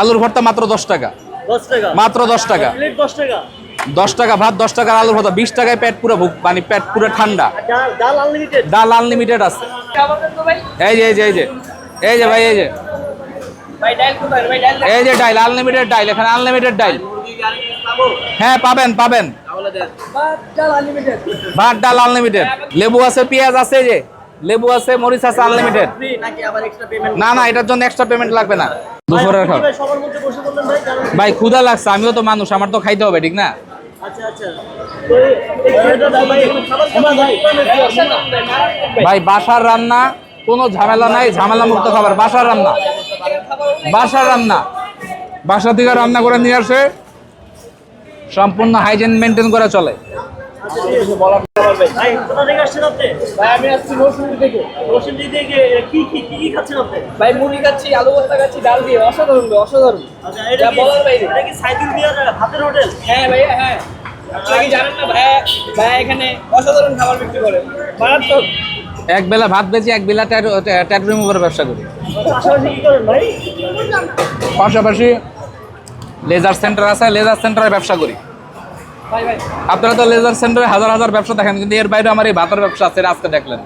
আলুর ভর্তা মাত্র দশ টাকা। মাত্র দশ টাকা। দশ টাকা। দশ টাকা ভাত দশ টাকার আলুর ভর্তা বিশ টাকায় পেট পুরো ভুক মানে পেট পুরো ঠান্ডা। ডাল ডাল আনলিমিটেড আছে। এই যে এই যে এই যে এই যে ভাই এই যে। এই যে ডাইল আনলিমিটেড ডাইল এখানে আনলিমিটেড ডাইল হ্যাঁ পাবেন পাবেন। ভাত ডাল আনলিমিটেড লেবু আছে পেঁয়াজ আছে যে। লেবু আছে মরিচ আছে আনলিমিটেড নাকি আবার এক্সট্রা পেমেন্ট না না এটার জন্য এক্সট্রা পেমেন্ট লাগবে না। দুপুরের খাও। ভাই সবার মধ্যে বসে বললেন ভাই ভাই ক্ষুধা লাগছে আমিও তো মানুষ আমার তো খাইতে হবে ঠিক না? আচ্ছা আচ্ছা। ভাই খাবার খাবার ভাই ভাই বাসার রান্না কোনো ঝামেলা নাই ঝামেলা মুক্ত খাবার বাসার রান্না। বাসার রান্না। বাসা থেকে রান্না করে নিয়ে আসে সম্পূর্ণ হাইজেন মেনটেন করে চলে। ভাই কোথা থেকে আসছেন আপনি? ভাই আমি আসছি নরসিংদী থেকে রসিন্দি থেকে কি কি কি কি খাচ্ছেন আপনি? ভাই মুড়ি খাচ্ছি আলু ভর্তা খাচ্ছি ডাল দিয়ে অসাধারণ অসাধারণ। আচ্ছা এটা বলার বাইরে। এটা কি সাইদুল মিয়ার হাতের হোটেল? হ্যাঁ ভাইয়া হ্যাঁ। আপনারা কি জানেন না ভাইয়া ভাইয়া এখানে অসাধারণ খাবার বিক্রি করে। মারাত্মক। এক বেলা ভাত বেচি এক বেলা ট্যাট ব্যবসা করি। পাশাপাশি কি করেন ভাই? পাশাপাশি লেজার সেন্টার আছে লেজার সেন্টারে ব্যবসা করি। আপনারা তো লেজার সেন্টারে হাজার হাজার ব্যবসা দেখেন, কিন্তু এর বাইরে আমার এই ভাতের ব্যবসা আছে আজকে দেখলেন।